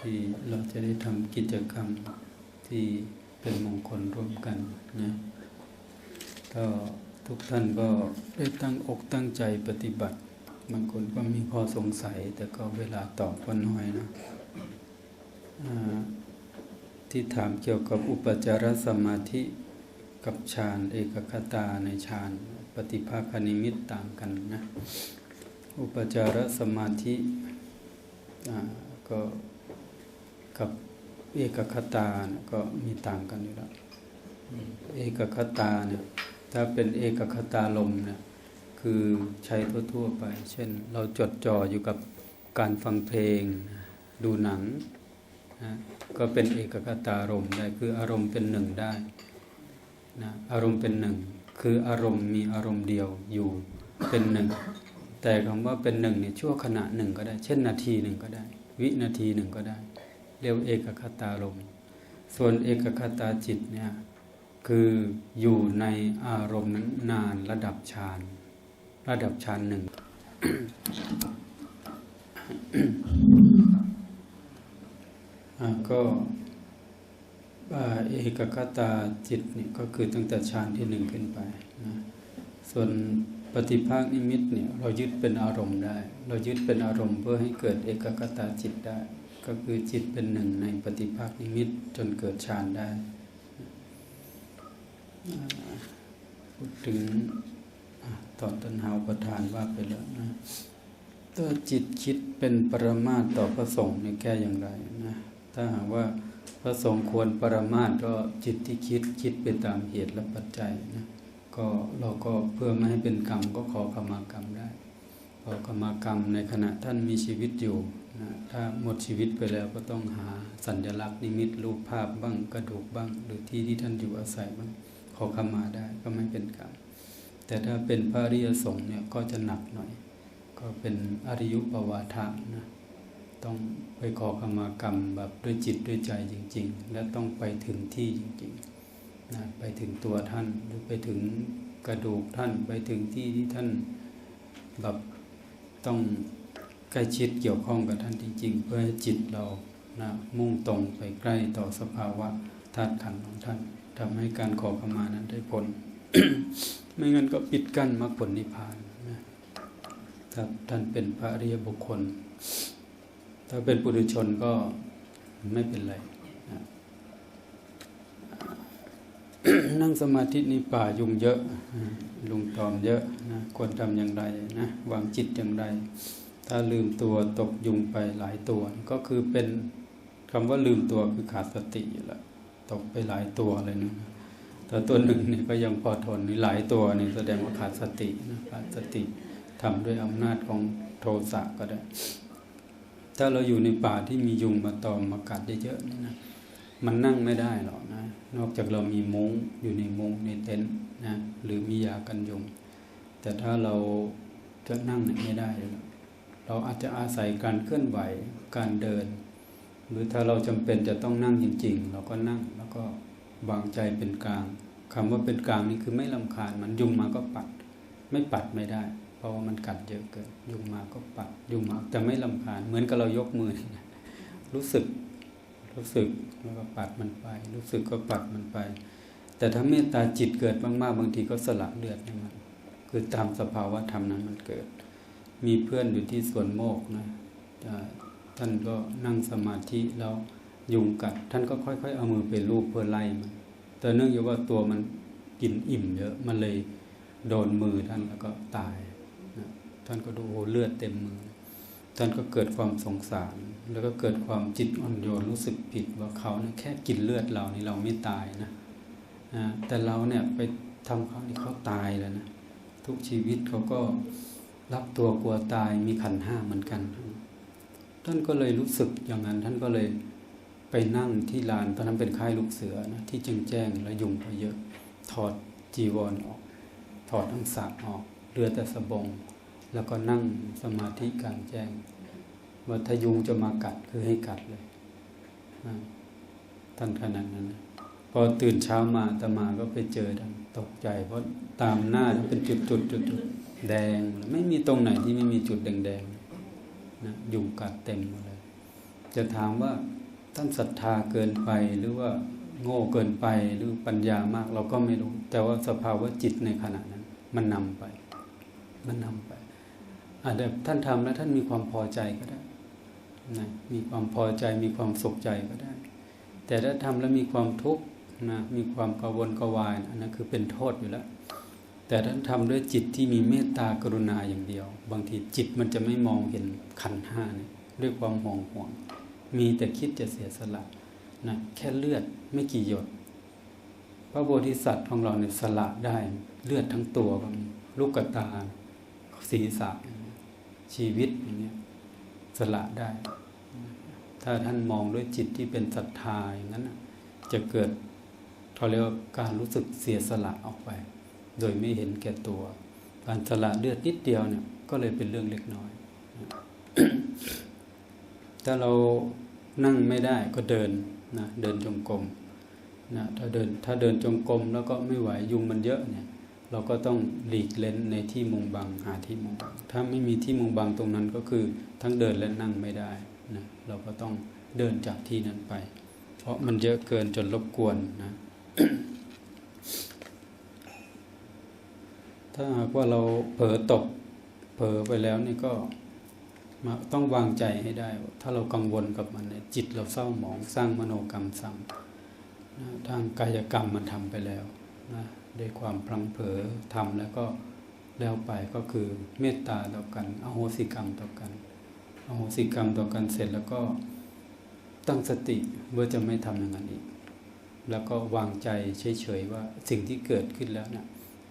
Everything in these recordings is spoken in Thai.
ที่เราจะได้ทำกิจกรรมที่เป็นมงคลร่วมกันนะก็ทุกท่านก็ได้ตั้งอกตั้งใจปฏิบัติ บางคนก็มีข้อสงสัย แต่ก็เวลาตอบก็น้อยนะที่ถามเกี่ยวกับอุปจารสมาธิกับฌานเอกคตาในฌานปฏิภาคนิมิตต่างกันนะ อุปจารสมาธิก็ กับเอกคตาเนี่ยก็มีต่างกันอยู่แล้วอืมเอกคตาเนี่ยถ้าเป็นเอกคตาลมเนี่ยคือใช้ทั่วๆไป เช่น เราจดจ่ออยู่กับการฟังเพลง ดูหนังนะก็เป็นเอกคตารมณ์ได้คืออารมณ์เป็นหนึ่งได้นะอารมณ์เป็นหนึ่ง คืออารมณ์มีอารมณ์เดียวอยู่เป็นหนึ่ง แต่คำว่าเป็นหนึ่งเนี่ยชั่วขณะหนึ่งก็ได้ เช่นนาทีหนึ่งก็ได้ วินาทีหนึ่งก็ได้ เรียกเอกคตารมส่วนเอกคตาจิตเนี่ยคืออยู่ในอารมณ์นั้นนานระดับฌานระดับฌานหนึ่งก็เอกคตาจิตเนี่ยก็คือตั้งแต่ฌานที่หนึ่งขึ้นไปนะส่วนปฏิภาคนิมิตเนี่ยเรายึดเป็นอารมณ์ได้ เรายึดเป็นอารมณ์เพื่อให้เกิดเอกคตาจิตได้ ก็คือจิตเป็นหนึ่งในปฏิภาคนิมิตจนเกิดฌานได้พูดถึงอะตอนตัณหาอุปทานว่าไปแล้วนะถ้าจิตคิดเป็นปรมาตต่อพระสงฆ์เนี่ยแก้อย่างไรนะถ้าหากว่าพระสงฆ์ควรปรมาตก็จิตที่คิดคิดไปตามเหตุและปัจจัยนะก็เราก็เพื่อไม่ให้เป็นกรรมก็ขอขมากรรมได้ขอขมากรรมในขณะท่านมีชีวิตอยู่ ถ้าหมดชีวิตไปแล้วก็ต้องหาสัญลักษณ์นิมิตรูปภาพบ้างกระดูกบ้าง หรือที่ที่ท่านอยู่อาศัยบ้างขอขมาได้ก็ไม่เป็นกรรมแต่ถ้าเป็นพระอริยสงฆ์เนี่ยก็จะหนักหน่อย ก็เป็นอริยุปวาทะนะต้องไปขอขมากรรมแบบด้วยจิตด้วยใจจริง ๆ และต้องไปถึงที่จริงๆนะไปถึงตัวท่านหรือไปถึงกระดูกท่านไปถึงที่ที่ท่านแบบต้อง ใกล้ชิดเกี่ยวข้องกับท่านจริง ๆ เพื่อให้จิตเรานะมุ่งตรงไปใกล้ต่อสภาวะธาตุขันธ์ของท่านทำให้การขอขมานั้นได้ผล ไม่งั้นก็ปิดกั้นมรรคผลนิพพานนะถ้าท่านเป็นพระอริยบุคคล ถ้าเป็นปุถุชนก็ไม่เป็นไรนะนั่งสมาธิในป่ายุงเยอะ ลุงตอมเยอะนะควรทำอย่างไรนะวางจิตอย่างไร ถ้าลืมตัวตกยุงไปหลายตัว ก็คือเป็นคำว่าลืมตัวคือขาดสติอยู่แล้วตกไปหลายตัวเลยนะแต่ตัวหนึ่งเนี่ยก็ยังพอทนนี่หลายตัวนี่แสดงว่าขาดสตินะขาดสติทำด้วยอำนาจของโทสะก็ได้ ถ้าเราอยู่ในป่าที่มียุงมาตอมมากัดเยอะๆนี่นะมันนั่งไม่ได้หรอกนะ นอกจากเรามีมุ้งอยู่ในมุ้งในเต็นท์นะหรือมียากันยุง แต่ถ้าเราจะนั่งเนี่ยไม่ได้เลย เราอาจจะอาศัยการเคลื่อนไหวการเดิน หรือถ้าเราจำเป็นจะต้องนั่งจริงๆ เราก็นั่งแล้วก็วางใจเป็นกลางคำว่าเป็นกลางนี่คือไม่ลำคาญมันยุงมาก็ปัด ไม่ปัดไม่ได้ เพราะว่ามันกัดเยอะเกิน ยุงมาก็ปัด ยุงมาแต่ไม่ลำคาญ เหมือนกับเรายกมือนี่รู้สึกรู้สึกแล้วก็ปัดมันไป รู้สึกก็ปัดมันไป แต่ถ้าเมตตาจิตเกิดมากๆบางทีก็สละเลือดให้มันคือตามสภาวะธรรมนั้นมันเกิด มีเพื่อนอยู่ที่สวนโมกนะท่านก็นั่งสมาธิแล้วยุงกัด ท่านก็ค่อย ๆ เอามือไปลูบเพื่อไล่มันแต่เนื่องจากว่าตัวมันกินอิ่มเยอะมันเลยโดนมือท่านแล้วก็ตายนะท่านก็ดูโอ้เลือดเต็มมือ ท่านก็เกิดความสงสาร แล้วก็เกิดความจิตอ่อนโยนรู้สึกผิดว่าเขานี่ยแค่กินเลือดเรานี่เราไม่ตายนะนะแต่เราเนี่ยไปทำเขานี่เขาตายแล้วนะทุกชีวิตเขาก็ รับตัวกลัวตายมีขันห้าเหมือนกัน ท่านก็เลยรู้สึกอย่างนั้น ท่านก็เลยไปนั่งที่ลานตอนนั้นเป็นค่ายลูกเสือนะที่จึงแจ้งแล้วยุงก็เยอะ ถอดจีวรออก ถอดทั้งสากออกเหลือแต่สบง แล้วก็นั่งสมาธิกลางแจ้งว่าถ้ายุงจะมากัดคือให้กัดเลยท่านขนาดนั้นนะพอตื่นเช้ามาตมาก็ไปเจอตกใจ เพราะตามหน้าเป็นจุดจุดจุดจุด แดง ไม่มีตรงไหนที่ไม่มีจุดแดงๆนะยุงกัดเต็มหมดเลย จะถามว่าท่านศรัทธาเกินไปหรือว่าโง่เกินไปหรือปัญญามาก เราก็ไม่รู้ แต่ว่าสภาวะจิตในขณะนั้น มันนำไป มันนำไปอาจจะท่านทำแล้วท่านมีความพอใจก็ได้นะมีความพอใจมีความสุขใจก็ได้ แต่ถ้าทำแล้วมีความทุกข์นะมีความกังวลกวายอันนั้นคือเป็นโทษอยู่แล้ว แต่ท่านทำด้วยจิตที่มีเมตตากรุณาอย่างเดียว บางทีจิตมันจะไม่มองเห็นขันธ์ห้าเนี่ยด้วยความห่วงห่วง มีแต่คิดจะเสียสละนะแค่เลือดไม่กี่หยด พระโพธิสัตว์ของเราเนี่ยสละได้เลือดทั้งตัวก็มีลูกตาศีรษะชีวิตอย่างเงี้ยสละได้ ถ้าท่านมองด้วยจิตที่เป็นศรัทธาอย่างนั้นจะเกิดเขาเรียกว่าการรู้สึกเสียสละออกไป โดยไม่เห็นแก่ตัว การสละเลือดนิดเดียวเนี่ย ก็เลยเป็นเรื่องเล็กน้อย ถ้าเรานั่งไม่ได้ก็เดินนะเดินจงกรมนะถ้าเดินถ้าเดินจงกรมแล้วก็ไม่ไหวยุงมันเยอะเนี่ย เราก็ต้องหลีกเล้นในที่มุงบังหาที่มุงบัง ถ้าไม่มีที่มุงบังตรงนั้นก็คือทั้งเดินและนั่งไม่ได้นะเราก็ต้องเดินจากที่นั้นไป เพราะมันเยอะเกินจนรบกวนนะ ถ้าหากว่าเราเผลอตกเผลอไปแล้วนี่ก็มาต้องวางใจให้ได้ ถ้าเรากังวลกับมันเนี่ยจิตเราเศร้าหมองสร้างมโนกรรมซ้ำนะทางกายกรรมมันทำไปแล้วนะด้วยความพลังเผลอทำแล้วก็แล้วไปก็คือเมตตาต่อกันอโหสิกรรมต่อกันอโหสิกรรมต่อกันเสร็จแล้วก็ตั้งสติว่าจะไม่ทำอย่างนั้นอีก แล้วก็วางใจเฉยๆว่าสิ่งที่เกิดขึ้นแล้วเนะี่ย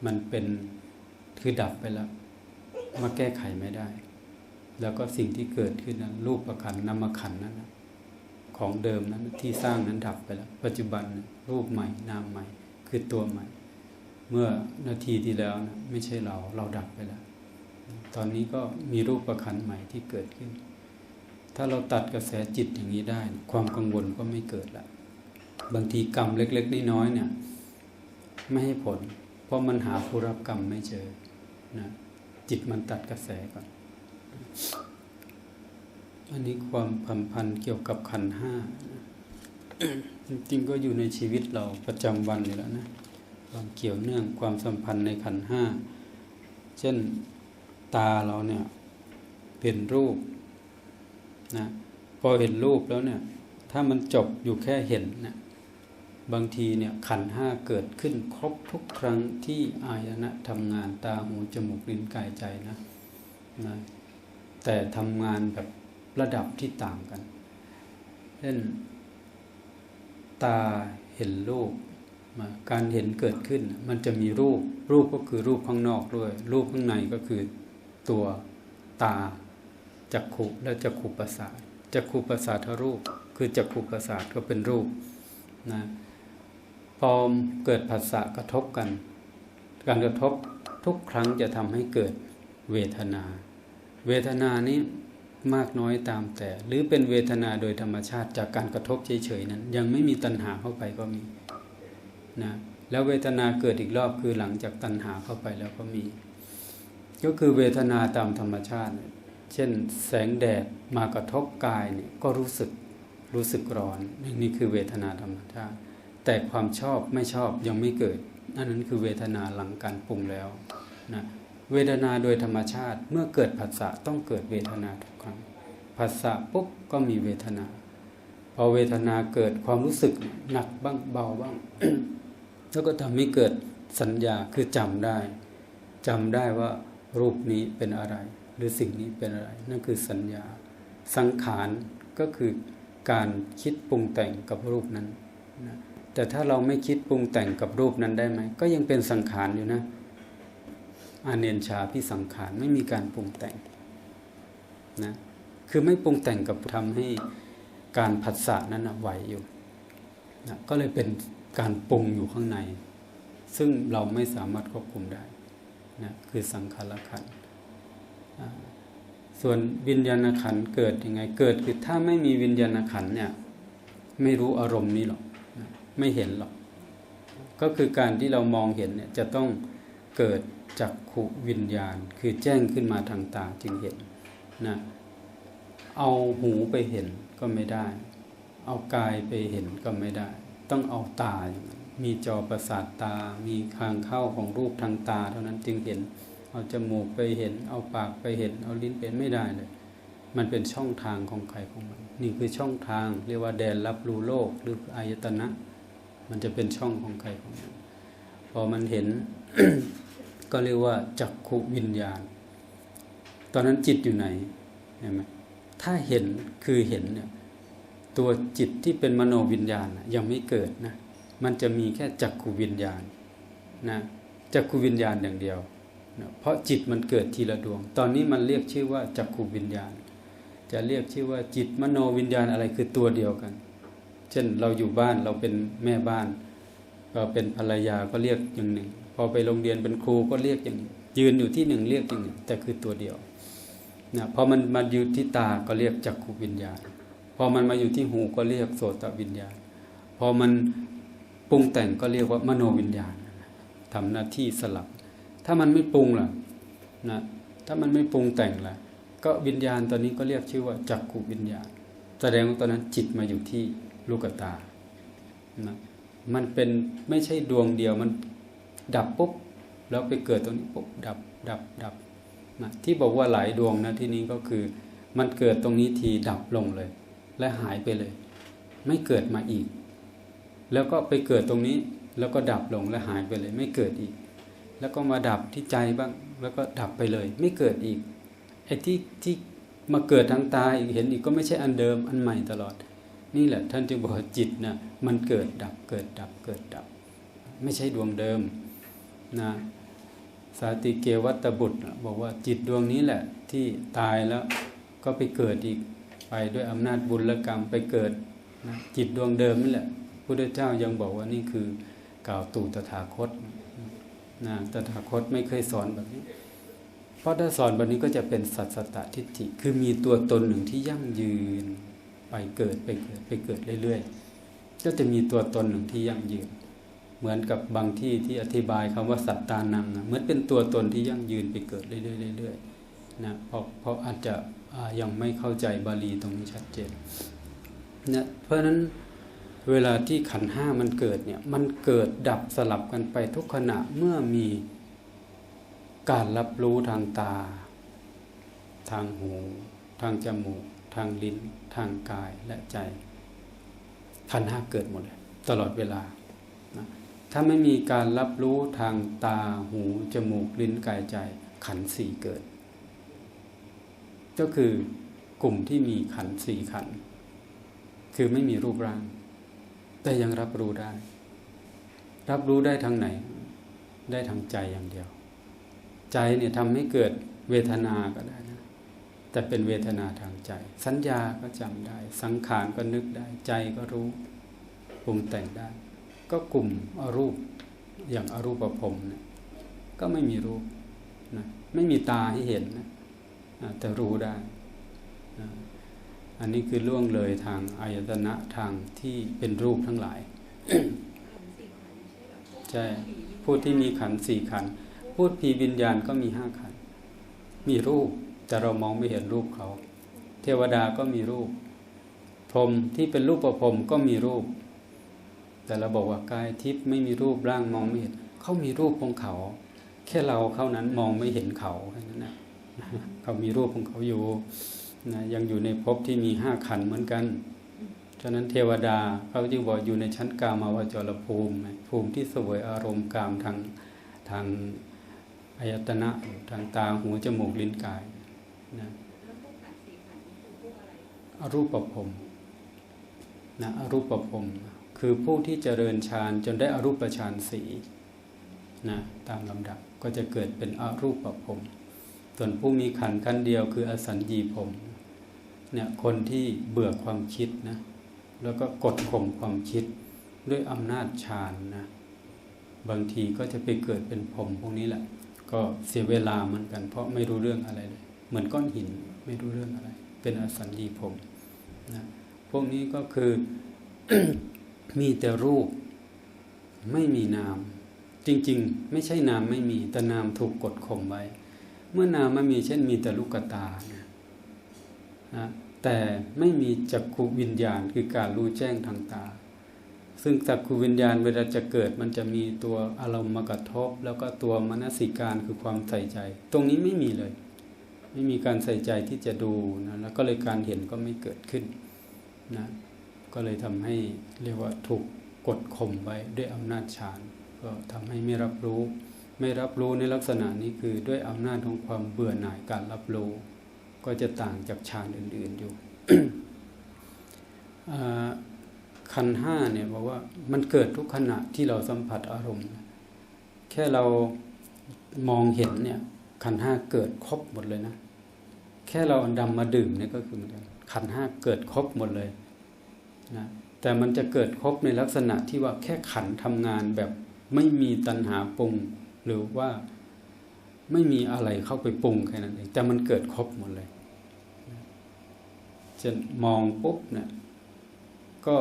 มันเป็น คือดับไปแล้ว มาแก้ไขไม่ได้ แล้วก็สิ่งที่เกิดขึ้นนั้นรูปประคันนามขันนั้นของเดิมนั้นที่สร้างนั้นดับไปแล้ว ปัจจุบันรูปใหม่นามใหม่ คือตัวใหม่ เมื่อนาทีที่แล้วนะไม่ใช่เราเราดับไปแล้ว ตอนนี้ก็มีรูปประคันใหม่ที่เกิดขึ้น ถ้าเราตัดกระแสจิตอย่างนี้ได้ ความกังวลก็ไม่เกิดละบางทีกรรมเล็ก ๆ น้อยๆเนี่ย ไม่ให้ผล เพราะมันหาผู้รับกรรมไม่เจอ นะจิตมันตัดกระแสก่อน อันนี้ความพันพันเกี่ยวกับขันห้าจริงๆก็อยู่ในชีวิตเราประจำวันอยู่แล้วนะ ความเกี่ยวเนื่องความสัมพันธ์ในขันห้า เช่นตาเราเนี่ยเป็นรูปนะพอเห็นรูปแล้วเนี่ย ถ้ามันจบอยู่แค่เห็นนะ บางทีเนี่ยขันห้าเกิดขึ้นครบทุกครั้งที่อายนะทำงานตาหูจมูกลิ้นกายใจนะนะแต่ทำงานแบบระดับที่ต่างกันเช่นตาเห็นรูปมาการเห็นเกิดขึ้น มันจะมีรูป รูปก็คือรูปข้างนอกด้วย รูปข้างในก็คือตัวตาจักขุและจักขุประสาทจักขุประสาทรูป คือจักขุประสาทก็เป็นรูปนะ พอมเกิดผัสสะกระทบกัน การกระทบทุกครั้งจะทำให้เกิดเวทนา เวทนานี้มากน้อยตามแต่ หรือเป็นเวทนาโดยธรรมชาติจากการกระทบเฉยๆนั้น ยังไม่มีตัณหาเข้าไปก็มีนะแล้วเวทนาเกิดอีกรอบคือหลังจากตัณหาเข้าไปแล้วก็มี ก็คือเวทนาตามธรรมชาติ เช่นแสงแดดมากระทบกายเนี่ยก็รู้สึกรู้สึกร้อนนี่คือเวทนาธรรมชาติ แต่ความชอบไม่ชอบยังไม่เกิดอันนั้นคือเวทนาหลังการปรุงแล้วนะเวทนาโดยธรรมชาติเมื่อเกิดผัสสะต้องเกิดเวทนาทุกครั้งผัสสะปุ๊บก็มีเวทนา พอเวทนาเกิดความรู้สึกหนักบ้างเบาบ้างแล้วก็ทำให้เกิดสัญญาคือจำได้จำได้ว่ารูปนี้เป็นอะไร หรือสิ่งนี้เป็นอะไร นั่นคือสัญญา สังขารก็คือการคิดปรุงแต่งกับรูปนั้นนะ แต่ถ้าเราไม่คิดปรุงแต่งกับรูปนั้นได้ไหม ก็ยังเป็นสังขารอยู่นะอาเนนชาพิสังขารไม่มีการปรุงแต่งนะคือไม่ปรุงแต่งกับทำให้การผัสสะนั้นไหวอยู่นะก็เลยเป็นการปรุงอยู่ข้างใน ซึ่งเราไม่สามารถควบคุมได้นะคือสังขารขันส่วนวิญญาณขันเกิดยังไงเกิดคือถ้าไม่มีวิญญาณขันเนี่ยไม่รู้อารมณ์นี้หรอก ไม่เห็นหรอก ก็คือการที่เรามองเห็นเนี่ยจะต้องเกิดจากขุวิญญาณ คือแจ้งขึ้นมาทางตาจึงเห็นนะเอาหูไปเห็นก็ไม่ได้ เอากายไปเห็นก็ไม่ได้ ต้องเอาตาอย่างมีจอประสาทตา มีทางเข้าของรูปทางตา เท่านั้นจึงเห็น เอาจมูกไปเห็น เอาปากไปเห็น เอาลิ้นเป็นไม่ได้เลย มันเป็นช่องทางของใครของมัน นี่คือช่องทางเรียกว่าแดนรับรู้โลกหรืออายตนะ มันจะเป็นช่องของใครของมันพอมันเห็น ก็เรียกว่าจักขุวิญญาณ ตอนนั้นจิตอยู่ไหนเห็นไหมถ้าเห็นคือเห็นเนี่ยตัวจิตที่เป็นมโนวิญญาณยังไม่เกิดนะ มันจะมีแค่จักขุวิญญาณนะจักขุวิญญาณอย่างเดียวนะเพราะจิตมันเกิดทีละดวง ตอนนี้มันเรียกชื่อว่าจักขุวิญญาณ จะเรียกชื่อว่าจิตมโนวิญญาณอะไรคือตัวเดียวกัน เช่นเราอยู่บ้านเราเป็นแม่บ้านเราเป็นภรรยาก็เรียกอย่างหนึ่ง พอไปโรงเรียนเป็นครูก็เรียกอย่างนึงยืนอยู่ที่หนึ่งเรียกอย่างหนึ่งแต่คือตัวเดียวนะพอมันมาอยู่ที่ตาก็เรียกจักขุวิญญาณ พอมันมาอยู่ที่หูก็เรียกโสตวิญญาณ พอมันปรุงแต่งก็เรียกว่ามโนวิญญาณทำหน้าที่สลับ ถ้ามันไม่ปรุงล่ะนะถ้ามันไม่ปรุงแต่งล่ะ ก็วิญญาณตอนนี้ก็เรียกชื่อว่าจักขุวิญญาณ แสดงว่าตอนนั้นจิตมาอยู่ที่ ลูกตานะมันเป็นไม่ใช่ดวงเดียวมันดับปุ๊บแล้วไปเกิดตรงนี้ปุ๊บดับดับดับนะที่บอกว่าหลายดวงนะที่นี้ก็คือ มันเกิดตรงนี้ทีดับลงเลย และหายไปเลย ไม่เกิดมาอีก แล้วก็ไปเกิดตรงนี้แล้วก็ดับลงและหายไปเลย ไม่เกิดอีก แล้วก็มาดับที่ใจบ้าง แล้วก็ดับไปเลย ไม่เกิดอีกไอ้ที่ที่มาเกิดทางตาอีกเห็นอีกก็ไม่ใช่อันเดิมอันใหม่ตลอด นี่แหละท่านจึงบอกจิตนะมันเกิดดับเกิดดับเกิดดับ ไม่ใช่ดวงเดิมนะสาติเกวัตบุตรบอกว่าจิตดวงนี้แหละ ที่ตายแล้วก็ไปเกิดอีกไปด้วยอำนาจบุญและกรรมไปเกิดนะจิตดวงเดิมนี่แหละพุทธเจ้ายังบอกว่านี่คือกล่าวตู่ตถาคตนะตถาคตไม่เคยสอนแบบนี้ เพราะถ้าสอนแบบนี้ก็จะเป็นสัตสตทิฏฐิคือมีตัวตนหนึ่งที่ยั่งยืน ไปเกิดไปเกิดไปเกิดเรื่อยๆ ก็จะมีตัวตนหนึ่งที่ยั่งยืน เหมือนกับบางที่ที่อธิบายคำว่าสัตตานังเหมือนเป็นตัวตนที่ยั่งยืนไปเกิดเรื่อยๆเรื่อยๆนะเพราะเพราะอาจจะยังไม่เข้าใจบาลีตรงนี้ชัดเจนนะเพราะฉะนั้นเวลาที่ขันห้ามันเกิดเนี่ยมันเกิดดับสลับกันไปทุกขณะเมื่อมีการรับรู้ทางตา ทางหู ทางจมูก ทางลิ้นทางกายและใจขันห้าเกิดหมดเลยตลอดเวลา ถ้าไม่มีการรับรู้ทางตาหู จมูกลิ้นกายใจ ขันสี่เกิด ก็คือกลุ่มที่มีขันสี่ขัน คือไม่มีรูปร่าง แต่ยังรับรู้ได้ รับรู้ได้ทางไหน ได้ทางใจอย่างเดียว ใจเนี่ยทำให้เกิดเวทนาก็ได้นะ แต่เป็นเวทนาทางใจ สัญญาก็จำได้ สังขารก็นึกได้ ใจก็รู้ปรุงแต่งได้ ก็กลุ่มอรูปอย่างอรูปภพเนี่ยก็ไม่มีรูปนะไม่มีตาให้เห็นนะแต่รู้ได้นะอันนี้คือล่วงเลยทางอายตนะทางที่เป็นรูปทั้งหลาย ใช่ผู้ที่มีขันสี่ขัน พูดผีวิญญาณก็มีห้าขัน มีรูป แต่เรามองไม่เห็นรูปเขา เทวดาก็มีรูป พรหมที่เป็นรูปประพรมก็มีรูป แต่เราบอกว่ากายทิพย์ไม่มีรูปร่างมองไม่เห็นเขามีรูปของเขา แค่เราเขานั้นมองไม่เห็นเขาแค่นั้นนะเขามีรูปของเขาอยู่นะยังอยู่ในภพที่มีห้าขันเหมือนกันฉะนั้นเทวดาเขาจึงบอกอยู่ในชั้นกามาวจรภูมิ ภูมิที่สวยอารมณ์กามทางทางอายตนะทางตาหูจมูกลิ้นกาย นะอรูปประพรมนะอรูปประพรมคือผู้ที่เจริญฌานจนได้อรูปฌานสีนะตามลำดับก็จะเกิดเป็นอรูปประพรมส่วนผู้มีขันขันเดียวคืออสัญญีพรมเนี่ยคนที่เบื่อความคิดนะแล้วก็กดข่มความคิดด้วยอำนาจฌานนะบางทีก็จะไปเกิดเป็นพรมพวกนี้แหละ ก็เสียเวลาเหมือนกัน เพราะไม่รู้เรื่องอะไรเลย เหมือนก้อนหินไม่รู้เรื่องอะไร เป็นอสัญญีพรมนะพวกนี้ก็คือมีแต่รูปไม่มีนาม จริง ๆ ไม่ใช่นามไม่มีแต่นามถูกกดข่มไว้ เมื่อนามไม่มีเช่นมีแต่ลูกตานะนะแต่แต่ไม่มีจักขุวิญญาณคือการรู้แจ้งทางตา ซึ่งจักขุวิญญาณเวลาจะเกิดมันจะมีตัวอารมณ์มากระทบ แล้วก็ตัวมนสิการคือความใส่ใจ ตรงนี้ไม่มีเลย ไม่มีการใส่ใจที่จะดูนะแล้วก็เลยการเห็นก็ไม่เกิดขึ้นนะก็เลยทำให้เรียกว่าถูกกดข่มไว้ด้วยอำนาจฌานก็ทำให้ไม่รับรู้ ไม่รับรู้ในลักษณะนี้คือด้วยอำนาจของความเบื่อหน่ายการรับรู้ ก็จะต่างจากฌานอื่น ๆอยู่ขันห้าเนี่ยบอกว่ามันเกิดทุกขณะที่เราสัมผัสอารมณ์ แค่เรามองเห็นเนี่ย ขันห้าเกิดครบหมดเลยนะ แค่เราดำมาดื่มเนี่ยก็คือเหมือนกันขันห้าเกิดครบหมดเลยนะแต่มันจะเกิดครบในลักษณะที่ว่าแค่ขันทำงานแบบไม่มีตัณหาปรุงหรือว่าไม่มีอะไรเข้าไปปรุงแค่นั้นเองแต่มันเกิดครบหมดเลยจะมองปุ๊บเนี่ยก็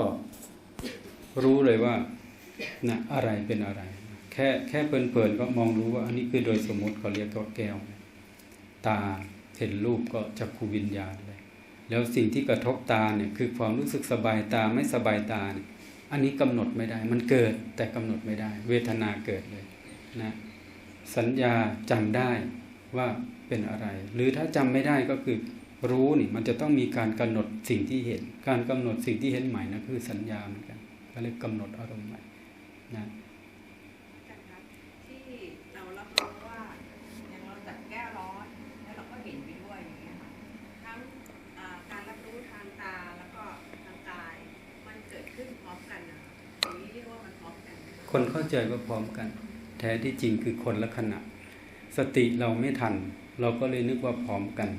รู้เลยว่านะอะไรเป็นอะไร แค่แค่เพลินๆก็มองรู้ว่า อันนี้คือโดยสมมติเขาเรียกว่าแก้ว ตาเห็นรูปก็จักขูวิญญาณเลยแล้วสิ่งที่กระทบตาเนี่ยคือความรู้สึกสบายตาไม่สบายตาเนี่ยอันนี้กำหนดไม่ได้ มันเกิดแต่กำหนดไม่ได้ เวทนาเกิดเลยนะสัญญาจำได้ว่าเป็นอะไร หรือถ้าจำไม่ได้ก็คือรู้นี่มันจะต้องมีการกำหนดสิ่งที่เห็น การกำหนดสิ่งที่เห็นใหม่นะคือสัญญาเหมือนกันก็เลยกำหนดอารมณ์ใหม่นะ คนเข้าใจว่าพร้อมกัน แท้ที่จริงคือคนละขณะ สติเราไม่ทัน เราก็เลยนึกว่าพร้อมกัน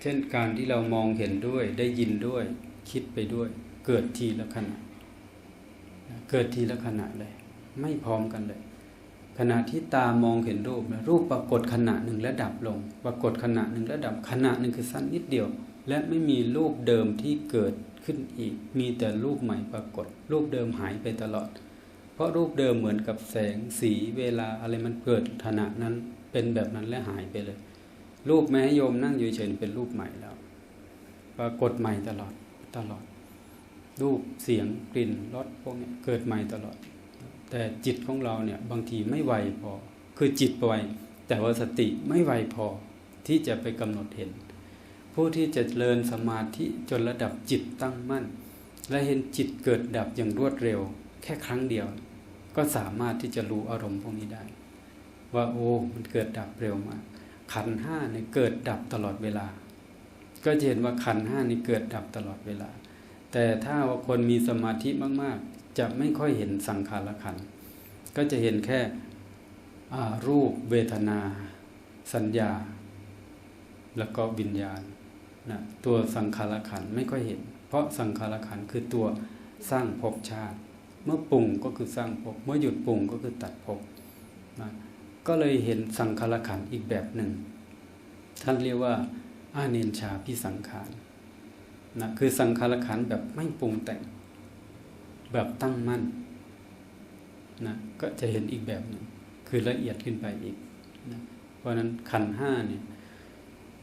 เช่นการที่เรามองเห็นด้วยได้ยินด้วย คิดไปด้วย เกิดทีละขณะ เกิดทีละขณะเลย ไม่พร้อมกันเลย ขณะที่ตามองเห็นรูปนะรูปปรากฏขณะหนึ่งแล้วดับลง ปรากฏขณะหนึ่งแล้วดับขณะหนึ่งคือสั้นนิดเดียว และไม่มีรูปเดิมที่เกิดขึ้นอีก มีแต่รูปใหม่ปรากฏ รูปเดิมหายไปตลอด เพราะรูปเดิมเหมือนกับแสงสีเวลาอะไรมันเกิดขณะนั้นเป็นแบบนั้นและหายไปเลย รูปแม้โยมนั่งอยู่เฉยเป็นรูปใหม่แล้ว ปรากฏใหม่ตลอดตลอด รูปเสียงกลิ่นรสพวกนี้เกิดใหม่ตลอด แต่จิตของเราเนี่ยบางทีไม่ไวพอ คือจิตไวแต่ว่าสติไม่ไวพอที่จะไปกำหนดเห็น ผู้ที่จะเจริญสมาธิจนระดับจิตตั้งมั่น และเห็นจิตเกิดดับอย่างรวดเร็ว แค่ครั้งเดียว ก็สามารถที่จะรู้อารมณ์พวกนี้ได้ ว่าโอ้มันเกิดดับเร็วมาก ขันห้าเนี่ยเกิดดับตลอดเวลา ก็จะเห็นว่าขันห้านี่เกิดดับตลอดเวลา แต่ถ้าว่าคนมีสมาธิมาก ๆ จะไม่ค่อยเห็นสังขารขัน ก็จะเห็นแค่รูปเวทนา สัญญา แล้วก็วิญญาณนะตัวสังขารขันไม่ค่อยเห็น เพราะสังขารขันคือตัวสร้างภพชาติ เมื่อปรุงก็คือสร้างภพเมื่อหยุดปรุงก็คือตัดภพนะก็เลยเห็นสังขารขันอีกแบบหนึ่ง ท่านเรียกว่าอาเนนชาพิสังขารนะคือสังขารขันแบบไม่ปรุงแต่ง แบบตั้งมั่นนะก็จะเห็นอีกแบบหนึ่ง คือละเอียดขึ้นไปอีกนะเพราะนั้นขันห้าเนี่ย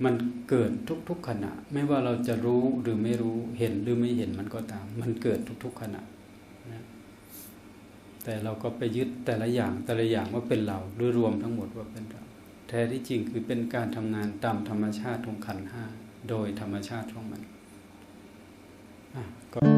มันเกิดทุกๆขณะ ไม่ว่าเราจะรู้หรือไม่รู้เห็นหรือไม่เห็นมันก็ตาม มันเกิดทุกๆขณะนะ แต่เราก็ไปยึดแต่ละอย่างแต่ละอย่างว่าเป็นเราหรือรวมทั้งหมดว่าเป็นเราแท้ที่จริงคือเป็นการทำงานตามธรรมชาติของขันห้าโดยธรรมชาติของมันอะก็